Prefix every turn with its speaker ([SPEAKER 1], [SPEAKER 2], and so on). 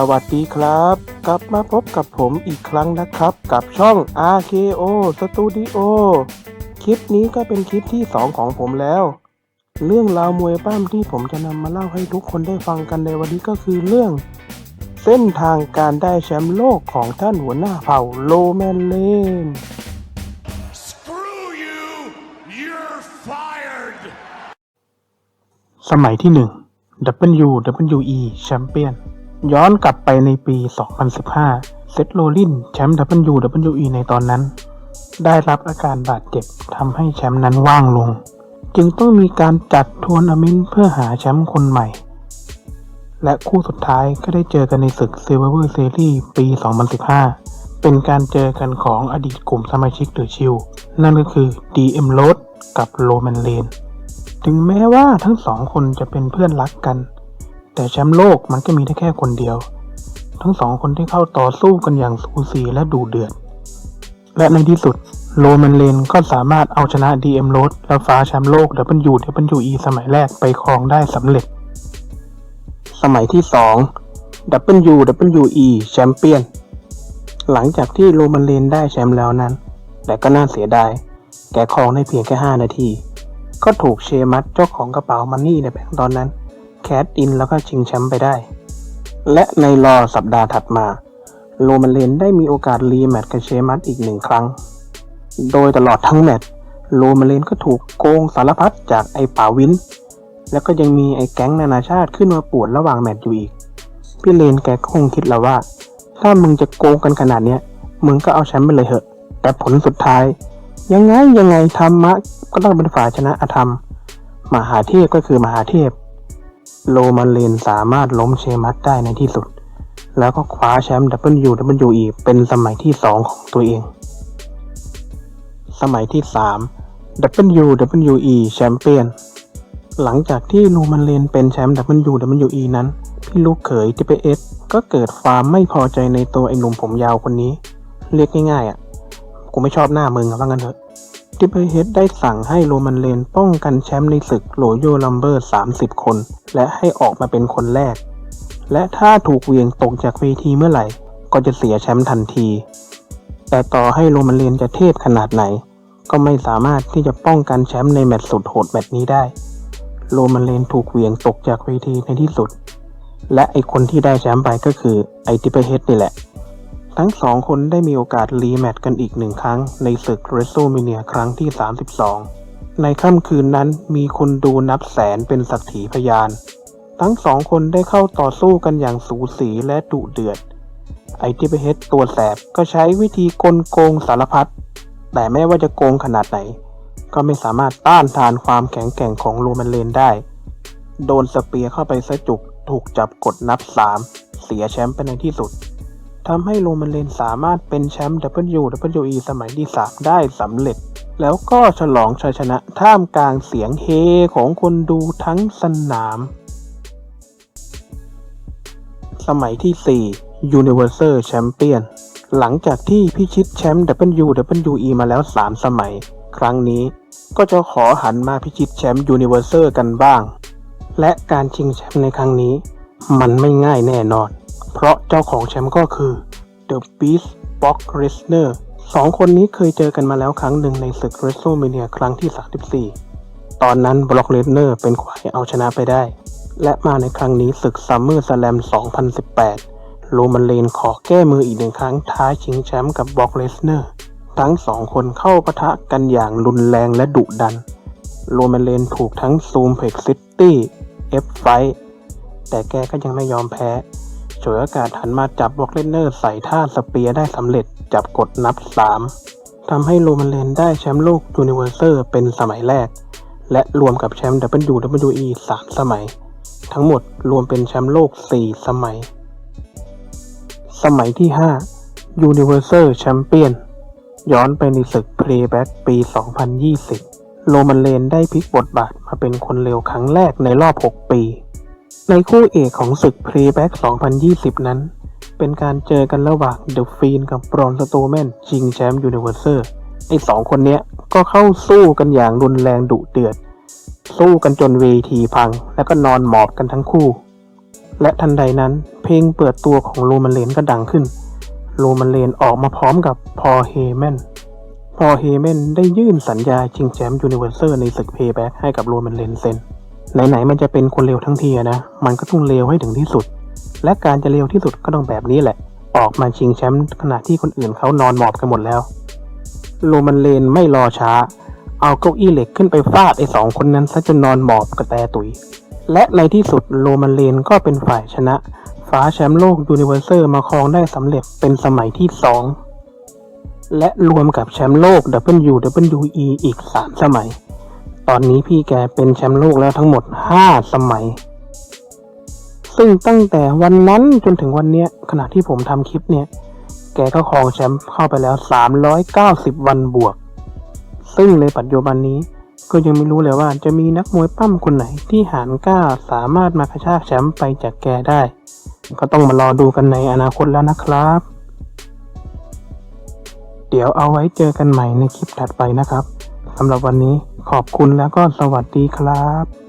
[SPEAKER 1] สวัสดีครับ กลับมาพบกับผมอีกครั้งนะครับ กับช่อง RKO Studio คลิปนี้ก็เป็นคลิปที่ 2 ของผมแล้ว เรื่องราวมวยปั้มที่ผมจะนำมาเล่าให้ทุกคนได้ฟังกันในวันนี้ก็คือเรื่อง เส้นทางการได้แชมป์โลกของท่านหัวหน้าเผ่าโลแมนเลน
[SPEAKER 2] Screw you! You're fired!
[SPEAKER 1] สมัยที่ 1 WWE Champion ย้อนกลับไปในปี 2015 เซธโรลินแชมป์ WWE ในตอนนั้น ได้รับอาการบาดเจ็บทำให้แชมป์นั้นว่างลง จึงต้องมีการจัดทัวร์นาเมนต์เพื่อหาแชมป์คนใหม่ และคู่สุดท้ายก็ได้เจอกันในศึก Survivor Series ปี 2015 เป็นการเจอกันของอดีตกลุ่มสมาชิกเดอชิลนั่นก็คือ DM r o d กับโรแมนเลนถึงแม้ว่าทั้งสองคนจะเป็นเพื่อนรักกัน แต่แชมป์โลกมันก็มีได้แค่คนเดียว ทั้งสองคนที่เข้าต่อสู้กันอย่างสูสีและดุเดือด และในที่สุดโรแมนเลนก็สามารถเอาชนะ DM r o d และฟ้าแชมป์โลก WWE สมัยแรกไปครองได้สำเร็จ สมัยที่ 2 WWE แชมเปี้ยนหลังจากที่โรมันเลนได้แชมป์แล้วนั้น แต่ก็น่าเสียดาย แกครองได้เพียงแค่ 5 นาที ก็ถูกเชมัสเจ้าของกระเป๋ามันนี่ในแบงค์ตอนนั้น แคดอินแล้วก็ชิงแชมป์ไปได้ และในรอสัปดาห์ถัดมา โรมันเลนได้มีโอกาสรีแมตช์กับเชมัสอีกหนึ่งครั้ง โดยตลอดทั้งแมตช์โรมันเลนก็ถูกโกงสารพัดจากไอ้ป่าวิน แล้วก็ยังมีไอ้แก๊งนานาชาติขึ้นมาปวดระหว่างแมตช์อยู่อีก พี่เลนแกก็คงคิดแล้วว่า ถ้ามึงจะโกงกันขนาดเนี้ยมึงก็เอาแชมป์ไปเลยเหอะ แต่ผลสุดท้าย ยังไงยังไงธรรมะก็ต้องเป็นฝ่ายชนะอธรรม มหาเทพก็คือมหาเทพ โรมันเลนสามารถล้มเชมัสได้ในที่สุด แล้วก็คว้าแชมป์ WWE เป็นสมัยที่ 2 ของตัวเอง สมัยที่ 3 WWE Champion หลังจากที่โรมันเลนเป็นแชมป์ WWE นั้น พี่ลูกเขย TPS ก็เกิดความไม่พอใจในตัวไอ้หนุ่มผมยาวคนนี้ เรียกง่ายๆอะ กูไม่ชอบหน้ามึงอะว่างั้นเถอะ TPS ได้สั่งให้โรมันเลนป้องกันแชมป์ในศึกโรโยลัมเบอร์ 30 คน และให้ออกมาเป็นคนแรก และถ้าถูกเวียงตกจากเวทีเมื่อไหร่ ก็จะเสียแชมป์ทันที แต่ต่อให้โรมันเลนจะเทพขนาดไหน ก็ไม่สามารถที่จะป้องกันแชมป์ในแมตช์สุดโหดแมตช์นี้ได้ โรมันเลนถูกเวียงตกจากเวทีในที่สุด และไอคนที่ได้แชมป์ไปก็คือไอติเปเฮดนี่แหละ ทั้งสองคนได้มีโอกาสรีแมตช์กันอีกหนึ่งครั้งในศึก w r e s t l m a n i a ครั้งที่ 32 ในค่ำคืนนั้นมีคนดูนับแสนเป็นสักขีพยาน ทั้งสองคนได้เข้าต่อสู้กันอย่างสูสีและดุเดือด ไอติเปเฮดตัวแสบก็ใช้วิธีกลโกงสารพัด แต่ไม่ว่าจะโกงขนาดไหน ก็ไม่สามารถต้านทานความแข็งแกร่งของโรมันเลนได้ โดนสเปียร์เข้าไปซะจุกถูกจับกดนับ 3 เสียแชมป์ไปในที่สุด ทำให้โรมันเลนสามารถเป็นแชมป์ WWE สมัยที่3ได้สำเร็จ แล้วก็ฉลองชัยชนะท่ามกลางเสียงเฮของคนดูทั้งสนาม สมัยที่ 4 Universal Champion หลังจากที่พิชิตแชมป์ WWE มาแล้ว 3 สมัย ครั้งนี้ก็จะขอหันมาพิชิตแชมป์ Universal กันบ้าง และการชิงแชมป์ในครั้งนี้ มันไม่ง่ายแน่นอน เพราะเจ้าของแชมป์ก็คือ The Beast Brock Lesnar สองคนนี้เคยเจอกันมาแล้วครั้งหนึ่งในศึก WrestleMania ครั้งที่ 34 ตอนนั้น Brock Lesnar เป็นขวายเอาชนะไปได้ และมาในครั้งนี้ศึก Summer Slam 2018 โรมันเลนขอแก้มืออีกหนึ่งครั้งท้าชิงแชมป์กับบล็อกเลสเนอร์ทั้งสองคนเข้าปะทะกันอย่างรุนแรงและดุดัน โรมันเลนถูกทั้งซูมเพกซิตี้เอฟไฟแต่แกก็ยังไม่ยอมแพ้ ฉวยโอกาสหันมาจับบล็อกเลสเนอร์ใส่ท่าสเปียร์ได้สำเร็จจับกดนับ 3ทำให้โรมันเลนได้แชมป์โลกยูนิเวอร์แซลเป็นสมัยแรก และรวมกับแชมป์ WWE 3 สมัย ทั้งหมดรวมเป็นแชมป์โลก 4 สมัย สมัยที่ 5 Universal Champion ย้อนไปในศึก Playback ปี 2020 โรมันเลนได้พลิกบทบาทมาเป็นคนเร็วครั้งแรกในรอบ 6 ปี ในคู่เอกของศึก Playback 2020 นั้น เป็นการเจอกันระหว่าง The Fiend กับ Braun Strowman ชิงแชมป์ Universal ไอ้สองคนเนี้ยก็เข้าสู้กันอย่างรุนแรงดุเดือด สู้กันจนเวทีพัง แล้วก็นอนหมอบกันทั้งคู่ และทันใดนั้นเพลงเปิดตัวของโรมันเลนก็ดังขึ้น โรมันเลนออกมาพร้อมกับพอเฮแมนพอเฮแมนได้ยื่นสัญญาชิงแชมป์ยูนิเวอร์แซลในศึกเพย์แบ็กให้กับโรมันเลนเซ็น ไหนๆมันจะเป็นคนเลวทั้งทีนะ มันก็ต้องเลวให้ถึงที่สุด และการจะเลวที่สุดก็ต้องแบบนี้แหละ ออกมาชิงแชมป์ขณะที่คนอื่นเขานอนหมอบกันหมดแล้ว โรมันเลนไม่รอช้า เอาเก้าอี้เหล็กขึ้นไปฟาดไอ้สองคนนั้นซะจนนอนหมอบกระแตตุย และในที่สุดโรมันเลนก็เป็นฝ่ายชนะฟ้าแชมป์โลกยูนิเวอร์แซลมาครองได้สำเร็จเป็นสมัยที่สองและรวมกับแชมป์โลก WWE อีก 3 สมัย ตอนนี้พี่แกเป็นแชมป์โลกแล้วทั้งหมด 5 สมัย ซึ่งตั้งแต่วันนั้นจนถึงวันนี้ขณะที่ผมทำคลิปเนี่ย แกก็ครองแชมป์เข้าไปแล้ว 390 วันบวก ซึ่งในปัจจุบันนี้ก็ยังไม่รู้เลยว่าจะมีนักมวยปั้มคนไหนที่หารกล้าสามารถมากระชากแชมป์ไปจากแกได้ ก็ต้องมารอดูกันในอนาคตแล้วนะครับ เดี๋ยวเอาไว้เจอกันใหม่ในคลิปถัดไปนะครับสำหรับวันนี้ ขอบคุณแล้วก็สวัสดีครับ